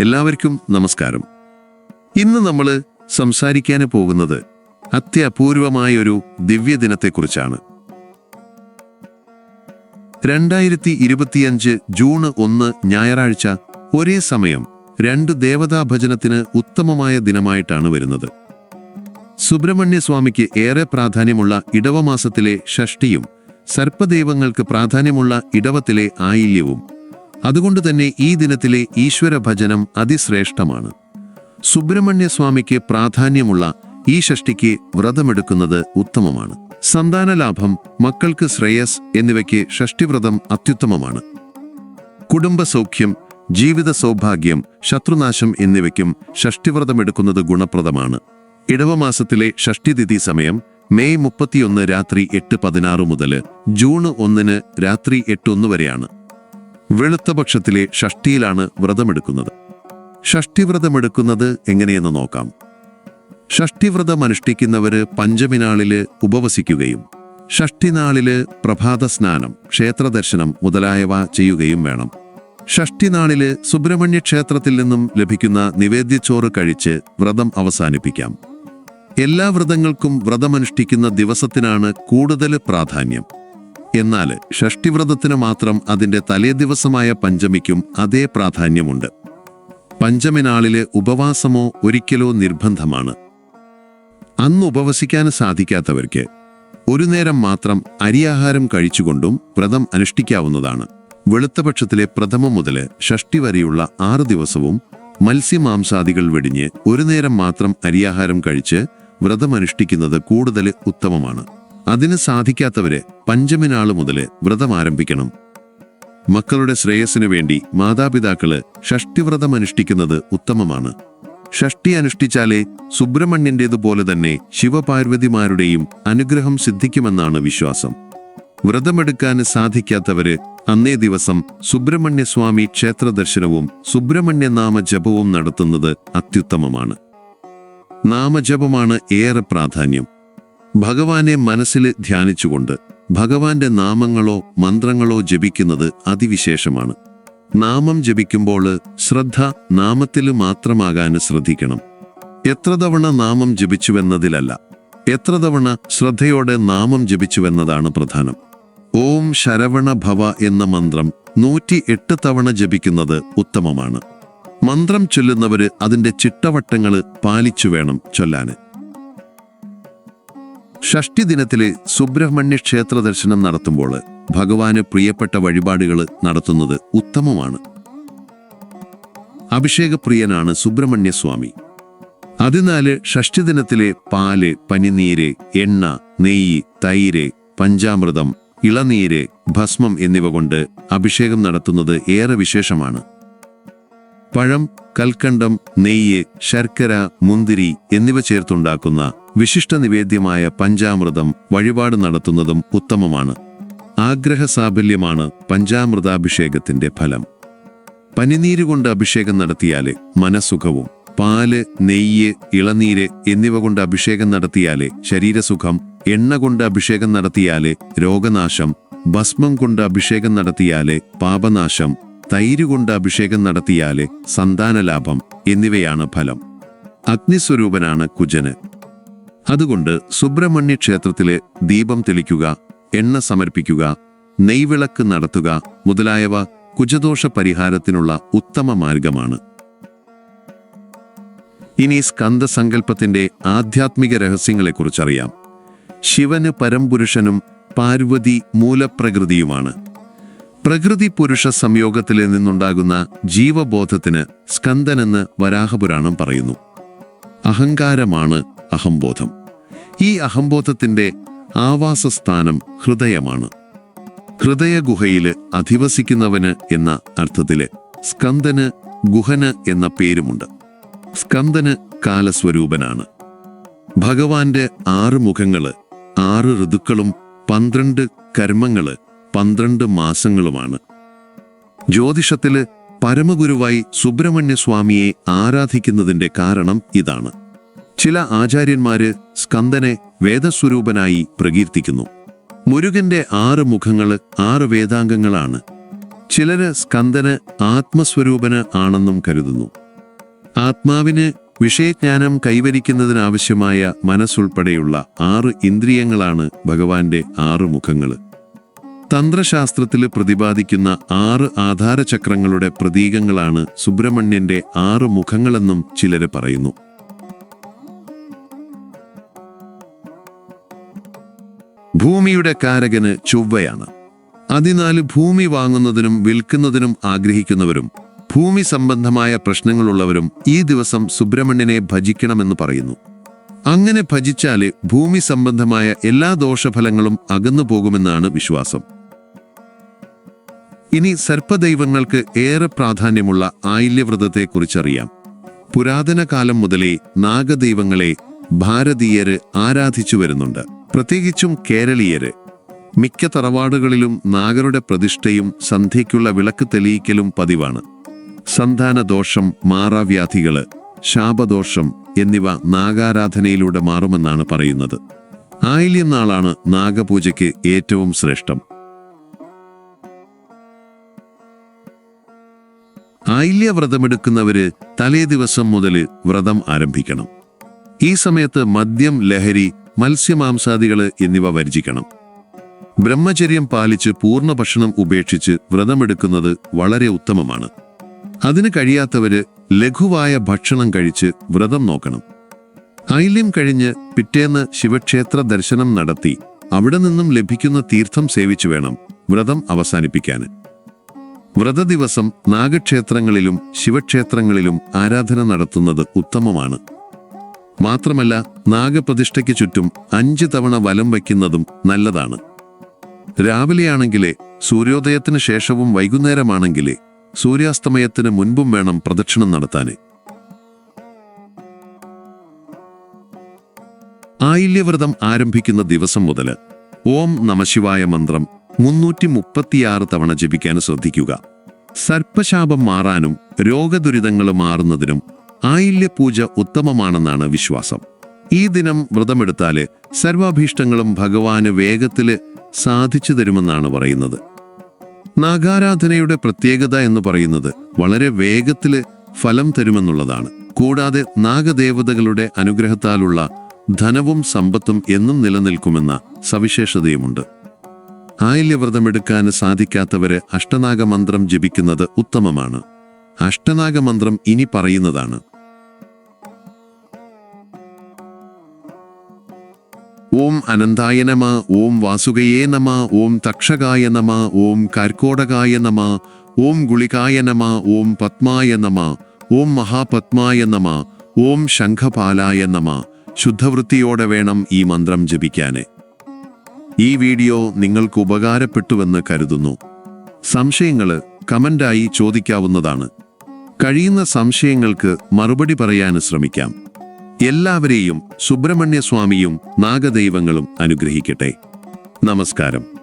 എല്ലാവർക്കും നമസ്കാരം. ഇന്ന് നമ്മൾ സംസാരിക്കാൻ പോകുന്നത് അത്യപൂർവമായ ഒരു ദിവ്യദിനത്തെക്കുറിച്ചാണ്. രണ്ടായിരത്തി ഇരുപത്തിയഞ്ച് ജൂൺ ഒന്ന് ഞായറാഴ്ച ഒരേ സമയം രണ്ട് ദേവതാ ഭജനത്തിന് ഉത്തമമായ ദിനമായിട്ടാണ് വരുന്നത്. സുബ്രഹ്മണ്യസ്വാമിക്ക് ഏറെ പ്രാധാന്യമുള്ള ഇടവമാസത്തിലെ ഷഷ്ടിയും സർപ്പദൈവങ്ങൾക്ക് പ്രാധാന്യമുള്ള ഇടവത്തിലെ ആയില്യവും അതുകൊണ്ട് തന്നെ ഈ ദിനത്തിലെ ഈശ്വര ഭജനം അതിശ്രേഷ്ഠമാണ്. സുബ്രഹ്മണ്യസ്വാമിക്ക് പ്രാധാന്യമുള്ള ഈ ഷഷ്ടിക്ക് വ്രതമെടുക്കുന്നത് ഉത്തമമാണ്. സന്താനലാഭം മക്കൾക്ക് ശ്രേയസ് എന്നിവയ്ക്ക് ഷഷ്ടിവ്രതം അത്യുത്തമമാണ്. കുടുംബസൗഖ്യം ജീവിത സൗഭാഗ്യം ശത്രുനാശം എന്നിവയ്ക്കും ഷഷ്ടിവ്രതമെടുക്കുന്നത് ഗുണപ്രദമാണ്. ഇടവമാസത്തിലെ ഷഷ്ടിതിഥി സമയം മെയ് മുപ്പത്തിയൊന്ന് രാത്രി എട്ട് പതിനാറ് മുതൽ ജൂൺ ഒന്നിന് രാത്രി എട്ടൊന്ന് വരെയാണ്. വെളുത്ത പക്ഷത്തിലെ ഷഷ്ടിയിലാണ് വ്രതമെടുക്കുന്നത്. ഷഷ്ടിവ്രതമെടുക്കുന്നത് എങ്ങനെയെന്ന് നോക്കാം. ഷഷ്ടിവ്രതം അനുഷ്ഠിക്കുന്നവര് പഞ്ചമിനാളിൽ ഉപവസിക്കുകയും ഷഷ്ടിനാളിൽ പ്രഭാത സ്നാനം ക്ഷേത്രദർശനം മുതലായവ ചെയ്യുകയും വേണം. ഷഷ്ടിനാളിൽ സുബ്രഹ്മണ്യ ക്ഷേത്രത്തിൽ നിന്നും ലഭിക്കുന്ന നിവേദ്യച്ചോറ് കഴിച്ച് വ്രതം അവസാനിപ്പിക്കാം. എല്ലാ വ്രതങ്ങൾക്കും വ്രതമനുഷ്ഠിക്കുന്ന ദിവസത്തിനാണ് കൂടുതൽ പ്രാധാന്യം. എന്നാൽ ഷഷ്ടിവ്രതത്തിന് മാത്രം അതിന്റെ തലേദിവസമായ പഞ്ചമിക്കും അതേ പ്രാധാന്യമുണ്ട്. പഞ്ചമിനാളിലെ ഉപവാസമോ ഒരിക്കലോ നിർബന്ധമാണ്. അന്ന് ഉപവസിക്കാൻ സാധിക്കാത്തവർക്ക് ഒരു നേരം മാത്രം അരിയാഹാരം കഴിച്ചുകൊണ്ടും വ്രതം അനുഷ്ഠിക്കാവുന്നതാണ്. വെളുത്തപക്ഷത്തിലെ പ്രഥമം മുതൽ ഷഷ്ടി വരെയുള്ള ആറ് ദിവസവും മത്സ്യമാംസാദികൾ വെടിഞ്ഞ് ഒരു നേരം മാത്രം അരിയാഹാരം കഴിച്ച് വ്രതമനുഷ്ഠിക്കുന്നത് കൂടുതൽ ഉത്തമമാണ്. അതിന് സാധിക്കാത്തവര് പഞ്ചമിനാൾ മുതൽ വ്രതം ആരംഭിക്കണം. മക്കളുടെ ശ്രേയസ്സിനു വേണ്ടി മാതാപിതാക്കൾ ഷഷ്ടിവ്രതം അനുഷ്ഠിക്കുന്നത് ഉത്തമമാണ്. ഷഷ്ടി അനുഷ്ഠിച്ചാലേ സുബ്രഹ്മണ്യന്റേതുപോലെ തന്നെ ശിവപാർവതിമാരുടെയും അനുഗ്രഹം സിദ്ധിക്കുമെന്നാണ് വിശ്വാസം. വ്രതമെടുക്കാൻ സാധിക്കാത്തവര് അന്നേ ദിവസം സുബ്രഹ്മണ്യസ്വാമി ക്ഷേത്ര ദർശനവും സുബ്രഹ്മണ്യനാമ ജപവും നടത്തുന്നത് അത്യുത്തമമാണ്. നാമജപമാണ് ഏറെ പ്രാധാന്യം. ഭഗവാനെ മനസ്സിൽ ധ്യാനിച്ചുകൊണ്ട് ഭഗവാന്റെ നാമങ്ങളോ മന്ത്രങ്ങളോ ജപിക്കുന്നത് അതിവിശേഷമാണ്. നാമം ജപിക്കുമ്പോൾ ശ്രദ്ധ നാമത്തിൽ മാത്രമാകാൻ ശ്രദ്ധിക്കണം. എത്ര തവണ നാമം ജപിച്ചുവെന്നതിലല്ല എത്ര തവണ ശ്രദ്ധയോടെ നാമം ജപിച്ചുവെന്നതാണ് പ്രധാനം. ഓം ശരവണ ഭവ എന്ന മന്ത്രം നൂറ്റി എട്ട് തവണ ജപിക്കുന്നത് ഉത്തമമാണ്. മന്ത്രം ചൊല്ലുന്നവര് അതിന്റെ ചിട്ടവട്ടങ്ങൾ പാലിച്ചു വേണം ചൊല്ലാന്. ഷഷ്ടി ദിനത്തിലെ സുബ്രഹ്മണ്യ ക്ഷേത്ര ദർശനം നടത്തുമ്പോൾ ഭഗവാന് പ്രിയപ്പെട്ട വഴിപാടുകൾ നടത്തുന്നത് ഉത്തമമാണ്. അഭിഷേകപ്രിയനാണ് സുബ്രഹ്മണ്യസ്വാമി. അതിനാല് ഷഷ്ടി ദിനത്തിലെ പാൽ പനിനീര് എണ്ണ നെയ്യ് തൈര് പഞ്ചാമൃതം ഇളനീര് ഭസ്മം എന്നിവ കൊണ്ട് അഭിഷേകം നടത്തുന്നത് ഏറെ വിശേഷമാണ്. പഴം കൽക്കണ്ടം നെയ്യ് ശർക്കര മുന്തിരി എന്നിവ ചേർത്തുണ്ടാക്കുന്ന വിശിഷ്ട നിവേദ്യമായ പഞ്ചാമൃതം വഴിപാട് നടത്തുന്നതും ഉത്തമമാണ്. ആഗ്രഹ സാഫല്യമാണ് പഞ്ചാമൃതാഭിഷേകത്തിന്റെ ഫലം. പനിനീര് കൊണ്ട് അഭിഷേകം നടത്തിയാൽ മനസുഖവും പാൽ നെയ്യ് ഇളനീര് എന്നിവ കൊണ്ട് അഭിഷേകം നടത്തിയാൽ ശരീരസുഖം എണ്ണ കൊണ്ട് അഭിഷേകം നടത്തിയാൽ രോഗനാശം ഭസ്മം കൊണ്ട് അഭിഷേകം നടത്തിയാൽ പാപനാശം തൈര് കൊണ്ട് അഭിഷേകം നടത്തിയാലേ സന്താനലാഭം എന്നിവയാണ് ഫലം. അഗ്നിസ്വരൂപനാണ് കുജന്. അതുകൊണ്ട് സുബ്രഹ്മണ്യ ക്ഷേത്രത്തിലെ ദീപം തെളിക്കുക എണ്ണ സമർപ്പിക്കുക നെയ്വിളക്ക് നടത്തുക മുതലായവ കുജദോഷ പരിഹാരത്തിനുള്ള ഉത്തമ മാർഗമാണ്. ഇനി സ്കന്ദസങ്കല്പത്തിന്റെ ആധ്യാത്മിക രഹസ്യങ്ങളെക്കുറിച്ചറിയാം. ശിവന് പരംപുരുഷനും പാർവതി മൂലപ്രകൃതിയുമാണ്. പ്രകൃതി പുരുഷ സംയോഗത്തിൽ നിന്നുണ്ടാകുന്ന ജീവബോധത്തിന് സ്കന്ദനെന്ന് വരാഹപുരാണം പറയുന്നു. അഹങ്കാരമാണ് അഹംബോധം. ഈ അഹംബോധത്തിന്റെ ആവാസസ്ഥാനം ഹൃദയമാണ്. ഹൃദയഗുഹയിൽ അധിവസിക്കുന്നവന് എന്ന അർത്ഥത്തിൽ സ്കന്ദന് ഗുഹന് എന്ന പേരുമുണ്ട്. സ്കന്ദന് കാലസ്വരൂപനാണ്. ഭഗവാന്റെ ആറ് മുഖങ്ങൾ ആറ് ഋതുക്കളും പന്ത്രണ്ട് കർമ്മങ്ങൾ പന്ത്രണ്ട് മാസങ്ങളുമാണ്. ജ്യോതിഷത്തിൽ പരമഗുരുവായി സുബ്രഹ്മണ്യസ്വാമിയെ ആരാധിക്കുന്നതിന്റെ കാരണം ഇതാണ്. ചില ആചാര്യന്മാര് സ്കന്ദനെ വേദസ്വരൂപനായി പ്രകീർത്തിക്കുന്നു. മുരുകന്റെ ആറ് മുഖങ്ങൾ ആറ് വേദാംഗങ്ങളാണ്. ചിലര് സ്കന്ദന് ആത്മസ്വരൂപന് ആണെന്നും കരുതുന്നു. ആത്മാവിന് വിഷയജ്ഞാനം കൈവരിക്കുന്നതിനാവശ്യമായ മനസ്സുൾപ്പെടെയുള്ള ആറ് ഇന്ദ്രിയങ്ങളാണ് ഭഗവാന്റെ ആറ് മുഖങ്ങൾ തന്ത്രശാസ്ത്രത്തിൽ പ്രതിപാദിക്കുന്ന ആറ് ആധാരചക്രങ്ങളുടെ പ്രതീകങ്ങളാണ് സുബ്രഹ്മണ്യന്റെ ആറ് മുഖങ്ങളെന്നും ചിലര് പറയുന്നു. ഭൂമിയുടെ കാരകന് ചൊവ്വയാണ്. അതിനാൽ ഭൂമി വാങ്ങുന്നതിനും വിൽക്കുന്നതിനും ആഗ്രഹിക്കുന്നവരും ഭൂമി സംബന്ധമായ പ്രശ്നങ്ങളുള്ളവരും ഈ ദിവസം സുബ്രഹ്മണ്യനെ ഭജിക്കണമെന്ന് പറയുന്നു. അങ്ങനെ ഭജിച്ചാൽ ഭൂമി സംബന്ധമായ എല്ലാ ദോഷഫലങ്ങളും അകന്നു പോകുമെന്നാണ് വിശ്വാസം. ഇനി സർപ്പദൈവങ്ങൾക്ക് ഏറെ പ്രാധാന്യമുള്ള ആയില്യവ്രതത്തെക്കുറിച്ചറിയാം. പുരാതന കാലം മുതലേ നാഗദൈവങ്ങളെ ഭാരതീയര് ആരാധിച്ചു വരുന്നുണ്ട്. പ്രത്യേകിച്ചും കേരളീയര്. മിക്ക തറവാടുകളിലും നാഗരുടെ പ്രതിഷ്ഠയും സന്ധ്യയ്ക്കുള്ള വിളക്ക് തെളിയിക്കലും പതിവാണ്. സന്താന ദോഷം മാറാവ്യാധികൾ ശാപദോഷം എന്നിവ നാഗാരാധനയിലൂടെ മാറുമെന്നാണ് പറയുന്നത്. ആയില്യം നാളാണ് നാഗപൂജയ്ക്ക് ഏറ്റവും ശ്രേഷ്ഠം. ആയില്യ വ്രതമെടുക്കുന്നവര് തലേ ദിവസം മുതൽ വ്രതം ആരംഭിക്കണം. ഈ സമയത്ത് മദ്യം ലഹരി മത്സ്യമാംസാദികൾ എന്നിവ വർജിക്കണം ബ്രഹ്മചര്യം പാലിച്ച് പൂർണ ഭക്ഷണം ഉപേക്ഷിച്ച് വ്രതമെടുക്കുന്നത് വളരെ ഉത്തമമാണ്. അതിന് കഴിയാത്തവര് ലഘുവായ ഭക്ഷണം കഴിച്ച് വ്രതം നോക്കണം. ഐല്യം കഴിഞ്ഞ് പിറ്റേന്ന് ശിവക്ഷേത്ര ദർശനം നടത്തി അവിടെ നിന്നും ലഭിക്കുന്ന തീർത്ഥം സേവിച്ചു വേണം വ്രതം അവസാനിപ്പിക്കാൻ വ്രതദിവസം നാഗക്ഷേത്രങ്ങളിലും ശിവക്ഷേത്രങ്ങളിലും ആരാധന നടത്തുന്നത് ഉത്തമമാണ്. മാത്രമല്ല നാഗപ്രതിഷ്ഠയ്ക്ക് ചുറ്റും അഞ്ച് തവണ വലം വയ്ക്കുന്നതും നല്ലതാണ്. രാവിലെയാണെങ്കിലേ സൂര്യോദയത്തിന് ശേഷവും വൈകുന്നേരമാണെങ്കിലേ സൂര്യാസ്തമയത്തിന് മുൻപും വേണം പ്രദക്ഷിണം നടത്താൻ ആയില്യവ്രതം ആരംഭിക്കുന്ന ദിവസം മുതൽ ഓം നമശിവായ മന്ത്രം മുന്നൂറ്റി മുപ്പത്തിയാറ് തവണ ജപിക്കാൻ ശ്രദ്ധിക്കുക. സർപ്പശാപം മാറാനും രോഗദുരിതങ്ങൾ മാറുന്നതിനും ആയില്യപൂജ ഉത്തമമാണെന്നാണ് വിശ്വാസം. ഈ ദിനം വ്രതമെടുത്താൽ സർവാഭീഷ്ടങ്ങളും ഭഗവാന് വേഗത്തിൽ സാധിച്ചു തരുമെന്നാണ് പറയുന്നത്. നാഗാരാധനയുടെ പ്രത്യേകത എന്ന് പറയുന്നത് വളരെ വേഗത്തിൽ ഫലം തരുമെന്നുള്ളതാണ്. കൂടാതെ നാഗദേവതകളുടെ അനുഗ്രഹത്താലുള്ള ധനവും സമ്പത്തും എന്നും നിലനിൽക്കുമെന്ന സവിശേഷതയുമുണ്ട്. ആയില്യവ്രതമെടുക്കാൻ സാധിക്കാത്തവരെ അഷ്ടനാഗമന്ത്രം ജപിക്കുന്നത് ഉത്തമമാണ്. അഷ്ടനാഗമന്ത്രം ഇനി പറയുന്നതാണ്. ഓം അനന്തായ നമ ഓം വാസുകയേ നമ ഓം തക്ഷകായ നമ ഓം കർക്കോടകായ നമ ഓം ഗുളികായ നമ ഓം പത്മായ നമ ഓം മഹാപത്മായ നമ ഓം ശംഖപാലായ നമ. ശുദ്ധവൃത്തിയോടെ വേണം ഈ മന്ത്രം ജപിക്കാന്. ഈ വീഡിയോ നിങ്ങൾക്ക് ഉപകാരപ്പെട്ടുവെന്ന് കരുതുന്നു. സംശയങ്ങൾ കമന്റായി ചോദിക്കാവുന്നതാണ്. കഴിയുന്ന സംശയങ്ങൾക്ക് മറുപടി പറയാൻ ശ്രമിക്കാം. എല്ലാവരെയും സുബ്രഹ്മണ്യസ്വാമിയും നാഗദൈവങ്ങളും അനുഗ്രഹിക്കട്ടെ. നമസ്കാരം.